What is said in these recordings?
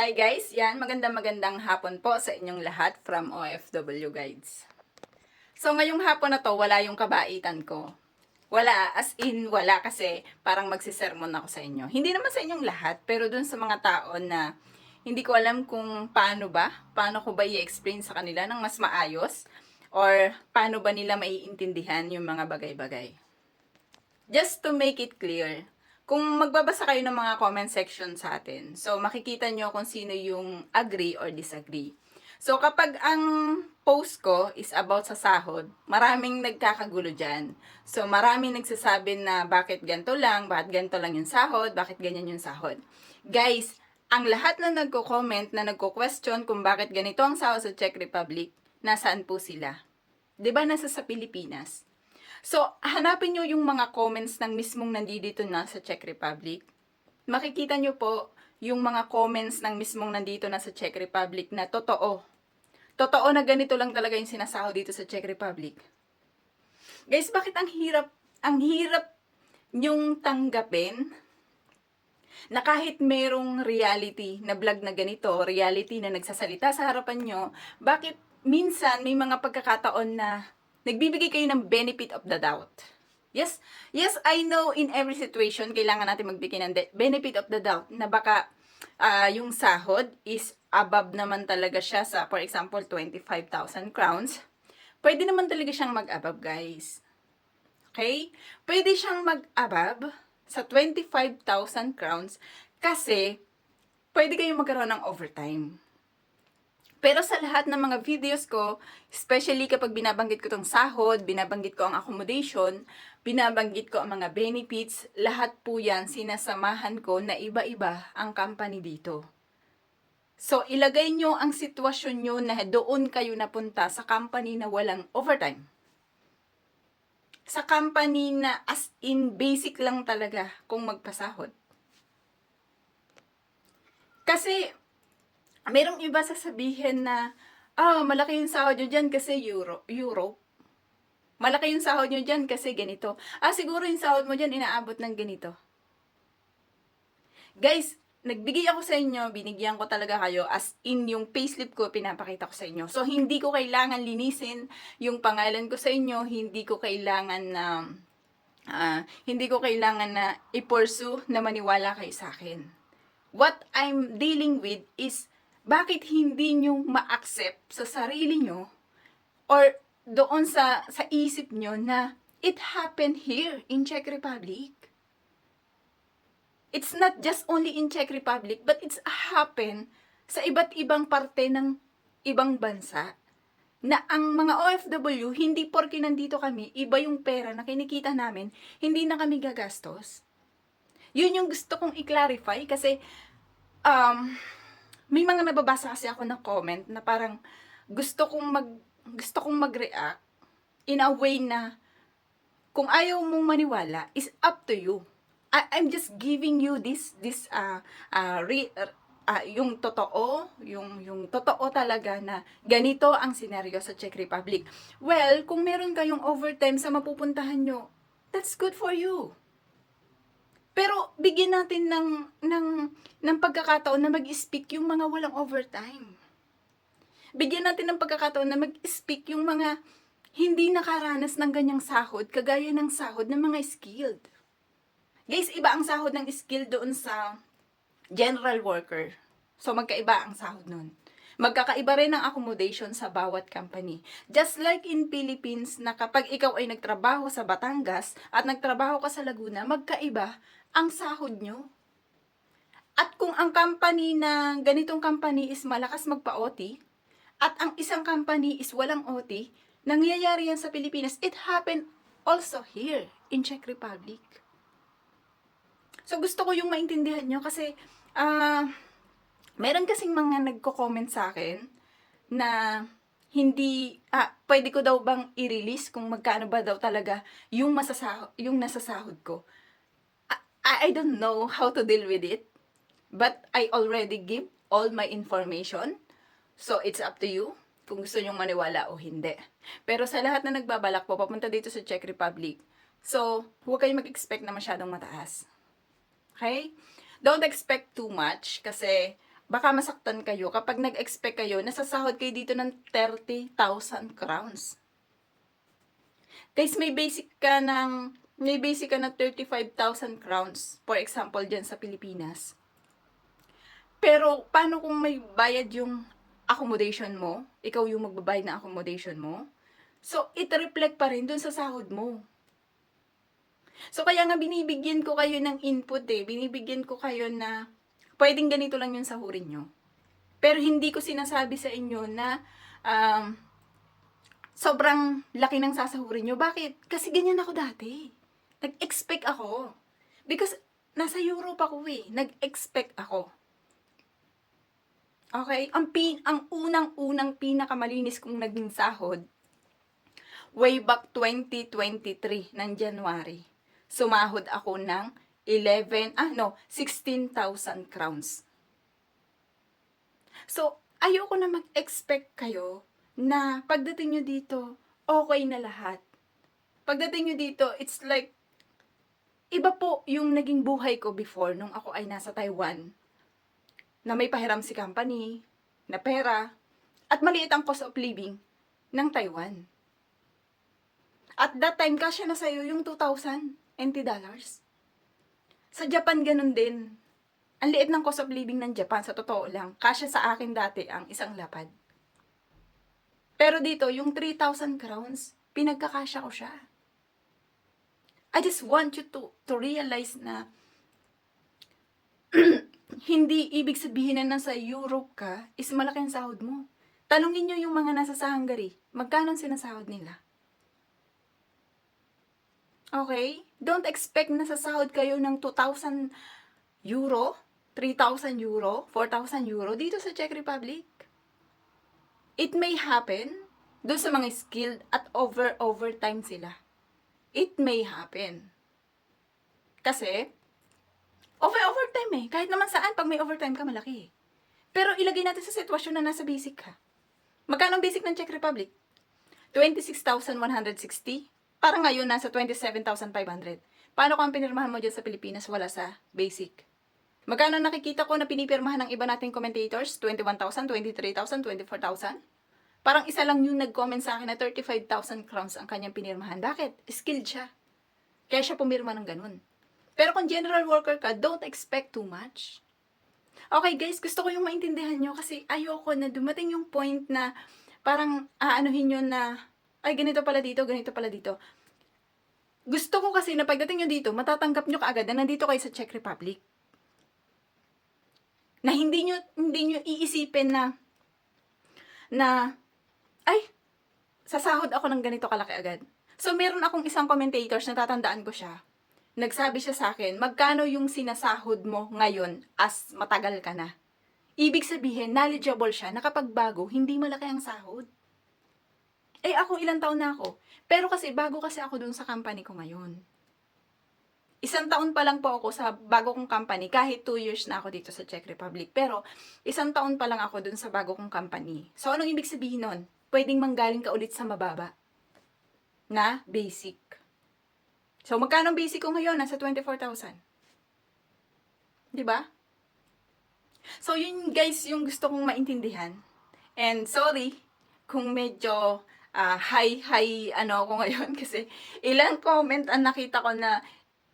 Hi guys, yan, magandang magandang hapon po sa inyong lahat from OFW Guides. So ngayong hapon na to, wala yung kabaitan ko. Wala, as in wala kasi parang magsisermon ako sa inyo. Hindi naman sa inyong lahat, pero dun sa mga tao na hindi ko alam kung paano ba, paano ko ba i-explain sa kanila ng mas maayos, or paano ba nila maiintindihan yung mga bagay-bagay. Just to make it clear, kung magbabasa kayo ng mga comment section sa atin, so makikita nyo kung sino yung agree or disagree. So kapag ang post ko is about sa sahod, maraming nagkakagulo dyan. So maraming nagsasabi na bakit ganito lang, bakit ganito lang yung sahod, bakit ganyan yung sahod. Guys, ang lahat na nagko-comment na nagko-question kung bakit ganito ang sahod sa Czech Republic, nasaan po sila? 'Di ba nasa sa Pilipinas? So, hanapin nyo yung mga comments ng mismong nandito na sa Czech Republic. Makikita nyo po yung mga comments ng mismong nandito na sa Czech Republic na totoo. Totoo na ganito lang talaga yung sinasahod dito sa Czech Republic. Guys, bakit ang hirap, ang hirap nyong tanggapin na kahit merong reality na vlog na ganito, reality na nagsasalita sa harapan nyo, bakit minsan may mga pagkakataon na nagbibigay kayo ng benefit of the doubt. Yes, yes, I know in every situation, kailangan natin magbigay ng benefit of the doubt na baka ah, yung sahod is above naman talaga siya sa, for example, 25,000 crowns. Pwede naman talaga siyang mag-above, guys. Okay? Pwede siyang mag-above sa 25,000 crowns kasi pwede kayong magkaroon ng overtime. Pero sa lahat ng mga videos ko, especially kapag binabanggit ko tong sahod, binabanggit ko ang accommodation, binabanggit ko ang mga benefits, lahat po yan sinasamahan ko na iba-iba ang company dito. So, ilagay nyo ang sitwasyon nyo na doon kayo napunta sa company na walang overtime. Sa company na as in basic lang talaga kung magpasahod. Kasi, merong iba sasabihin na, ah, malaki yung sahod nyo dyan kasi Euro, Europe. Malaki yung sahod nyo dyan kasi ganito. Ah, siguro yung sahod mo dyan inaabot ng ganito. Guys, nagbigay ako sa inyo, binigyan ko talaga kayo as in yung payslip ko, pinapakita ko sa inyo. So, hindi ko kailangan linisin yung pangalan ko sa inyo, hindi ko kailangan na, ah, hindi ko kailangan na i-pursue na maniwala kayo sa akin. What I'm dealing with is, bakit hindi nyo ma-accept sa sarili nyo or doon sa sa isip nyo na it happened here in Czech Republic. It's not just only in Czech Republic, but it's happen sa iba't ibang parte ng ibang bansa na ang mga OFW, hindi porke nandito kami, iba yung pera na kinikita namin, hindi na kami gagastos. Yun yung gusto kong i-clarify kasi um, may mga nababasa kasi ako ng comment na parang gusto kong mag gusto kong mag-react in a way na kung ayaw mong maniwala is up to you. I, I'm just giving you this this uh, uh, re, uh, yung totoo, yung yung totoo talaga na ganito ang senaryo sa Czech Republic. Well, kung meron kayong overtime sa mapupuntahan nyo, that's good for you. Pero bigyan natin ng ng ng pagkakataon na mag-speak yung mga walang overtime. Bigyan natin ng pagkakataon na mag-speak yung mga hindi nakaranas ng ganyang sahod, kagaya ng sahod ng mga skilled. Guys, iba ang sahod ng skilled doon sa general worker. So, magkaiba ang sahod nun. Magkakaiba rin ang accommodation sa bawat company. Just like in Philippines na kapag ikaw ay nagtrabaho sa Batangas at nagtrabaho ka sa Laguna, magkaiba ang sahod nyo. At kung ang company na ganitong company is malakas magpa-OT, at ang isang company is walang OT, nangyayari yan sa Pilipinas. It happened also here in Czech Republic. So gusto ko yung maintindihan nyo kasi ah meron kasing mga nagko-comment sa akin na hindi ah pwede ko daw bang i-release kung magkano ba daw talaga yung masasahod yung nasasahod ko. I, I don't know how to deal with it. But I already give all my information. So, it's up to you kung gusto nyong maniwala o hindi. Pero sa lahat na nagbabalak po, papunta dito sa Czech Republic. So, huwag kayong mag-expect na masyadong mataas. Okay? Don't expect too much kasi baka masaktan kayo kapag nag-expect kayo na sasahod kayo dito ng 30,000 crowns. Guys, may basic ka ng may basic ka na 35,000 crowns. For example, dyan sa Pilipinas. Pero, paano kung may bayad yung accommodation mo? Ikaw yung magbabayad ng accommodation mo? So, it reflect pa rin dun sa sahod mo. So, kaya nga binibigyan ko kayo ng input eh. Binibigyan ko kayo na pwedeng ganito lang yung sahurin nyo. Pero hindi ko sinasabi sa inyo na um, sobrang laki ng sasahurin nyo. Bakit? Kasi ganyan ako dati. Nag-expect ako. Because nasa Europe ako eh. Nag-expect ako. Okay? Ang, pin ang unang-unang pinakamalinis kong naging sahod, way back 2023 ng January, sumahod ako ng 11, ah no, 16,000 crowns. So, ayoko na mag-expect kayo na pagdating nyo dito, okay na lahat. Pagdating nyo dito, it's like, iba po yung naging buhay ko before nung ako ay nasa Taiwan. Na may pahiram si company, na pera, at maliit ang cost of living ng Taiwan. At that time, kasya na sa'yo yung 2,000 NT dollars. Sa Japan, ganun din. Ang liit ng cost of living ng Japan, sa totoo lang. Kasya sa akin dati ang isang lapad. Pero dito, yung 3,000 crowns, pinagkakasya ko siya. I just want you to, to realize na hindi ibig sabihin na nasa Europe ka is malaki ang sahod mo. Tanungin nyo yung mga nasa sa Hungary, magkano sinasahod nila? Okay? Don't expect na sasahod kayo ng 2,000 euro, 3,000 euro, 4,000 euro dito sa Czech Republic. It may happen doon sa mga skilled at over overtime sila. It may happen. Kasi, over overtime eh. Kahit naman saan, pag may overtime ka, malaki eh. Pero ilagay natin sa sitwasyon na nasa basic ka. Magkano basic ng Czech Republic? 26,160. Parang ngayon, nasa 27,500. Paano kung ang pinirmahan mo dyan sa Pilipinas, wala sa basic? Magkano nakikita ko na pinipirmahan ng iba nating commentators? 21,000, 23,000, 24,000? Parang isa lang yung nag-comment sa akin na 35,000 crowns ang kanyang pinirmahan. Bakit? Skilled siya. Kaya siya pumirma ng ganun. Pero kung general worker ka, don't expect too much. Okay guys, gusto ko yung maintindihan nyo kasi ayoko na dumating yung point na parang aanuhin nyo na ay ganito pala dito, ganito pala dito. Gusto ko kasi na pagdating nyo dito, matatanggap nyo kaagad na nandito kayo sa Czech Republic. Na hindi nyo, hindi nyo iisipin na na ay, sasahod ako ng ganito kalaki agad. So, meron akong isang commentators na tatandaan ko siya. Nagsabi siya sa akin, magkano yung sinasahod mo ngayon as matagal ka na? Ibig sabihin, knowledgeable siya na kapag bago, hindi malaki ang sahod. Eh, ako ilang taon na ako. Pero kasi, bago kasi ako dun sa company ko ngayon. Isang taon pa lang po ako sa bago kong company, kahit two years na ako dito sa Czech Republic. Pero, isang taon pa lang ako dun sa bago kong company. So, anong ibig sabihin nun? Pwedeng manggaling ka ulit sa mababa na basic. So, magkano basic ko ngayon? Nasa 24,000. Di ba? So, yun guys, yung gusto kong maintindihan. And sorry kung medyo ah, high, high, ano ako ngayon kasi ilang comment ang nakita ko na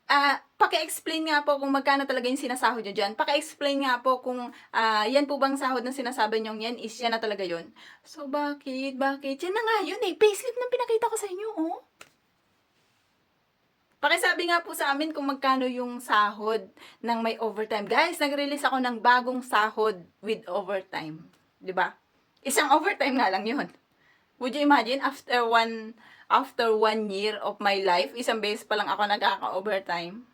ah, paki-explain nga po kung magkano talaga yung sinasahod nyo dyan. Paki-explain nga po kung ah, yan po bang sahod na sinasabi nyo yan is yan na talaga yon So, bakit? Bakit? Yan na nga yun eh. Payslip na pinakita ko sa inyo, oh. Pakisabi nga po sa amin kung magkano yung sahod ng may overtime. Guys, nag-release ako ng bagong sahod with overtime. ba? Isang overtime nga lang yun. Would you imagine, after one, after one year of my life, isang beses pa lang ako nagkaka-overtime?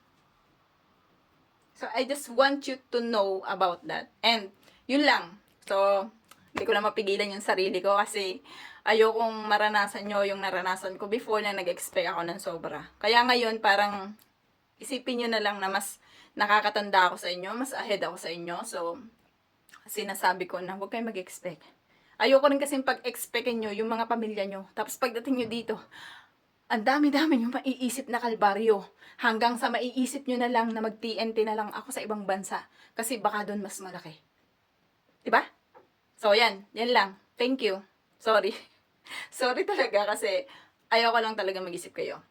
So, I just want you to know about that. And, yun lang. So, hindi ko na mapigilan yung sarili ko kasi ayokong maranasan nyo yung naranasan ko before na nag-expect ako ng sobra. Kaya ngayon, parang isipin nyo na lang na mas nakakatanda ako sa inyo, mas ahead ako sa inyo. So, sinasabi ko na huwag kayong mag-expect. Ayoko rin kasi pag-expectin nyo yung mga pamilya nyo. Tapos pagdating nyo dito, ang dami-dami nyo maiisip na kalbaryo. Hanggang sa maiisip nyo na lang na mag-TNT na lang ako sa ibang bansa. Kasi baka doon mas malaki. Diba? So, yan. Yan lang. Thank you. Sorry. Sorry talaga kasi ayoko lang talaga mag-isip kayo.